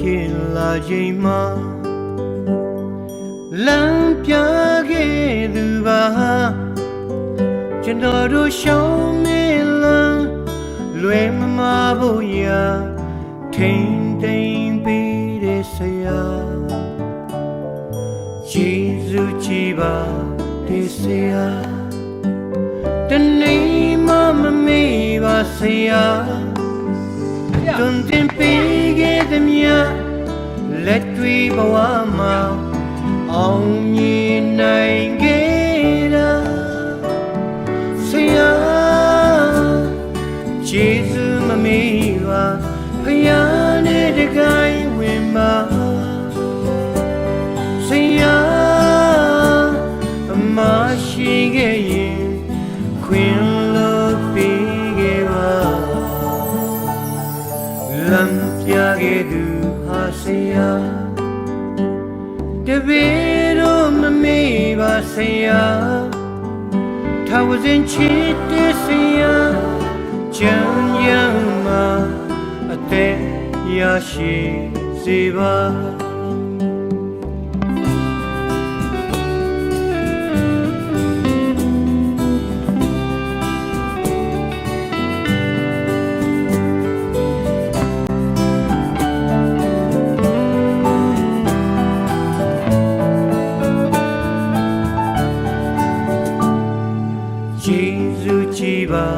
လူရဲ့လို့ဖြစ်လာချိန်မှာလမ်းပြခဲ့သူပါကျွန်တော်တို့ရှောင်းနေလမ်းလွယ်မမဖို့ရာထိန်တိန်ပေးတဲ့ဆရာယေရှုကြည်ပါတဲ့ဆရာတနေ့မှမမေ့ပါဆရာတွန်တင်ပေးခဲ့သည်မြ လက်တွေဘဝမှာအောင်မြင်နိုင်ခဲ့တာဆရာဂျေဇုမမေ့ပါဖယားနဲ့တကို ဟာဆရာတပည့်တော်မမေ့ပါဆရာထာဝစဉ်ချစ်တဲ့ဆရာချမ်းရမ်းမှာအသက်ရရှိစေပါ ယေရှုကြည်ပါ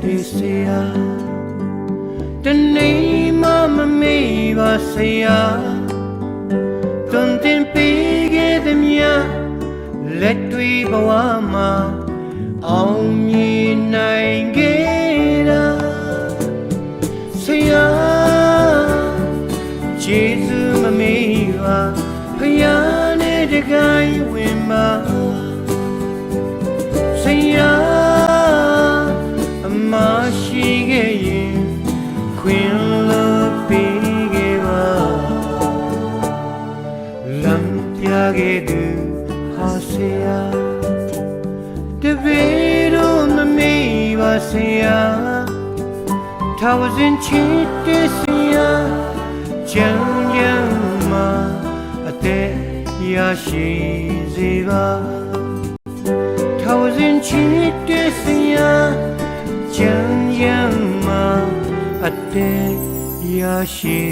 ဒီဆရာတနေ့မှမမေ့ပါဆရာတွန်တင်ပေးခဲ့သည်မြလက်တွေဘဝမှာအောင်မြင်နိုင်ခဲ့တာဆရာယေရှုမမေ့ပါဖယားနဲ့တကိုင်းဝင်ပါ တပည့်တော်မမေ့ပါဆရာထာဝစဉ်ချစ်တဲ့ဆရာချမ်းချမ်းမှာအသက်ရရှိစေပါထောင်စဉ်ချစ်တဲ့ဆရာချမ်းရမ်းမှာအတဲရရှိ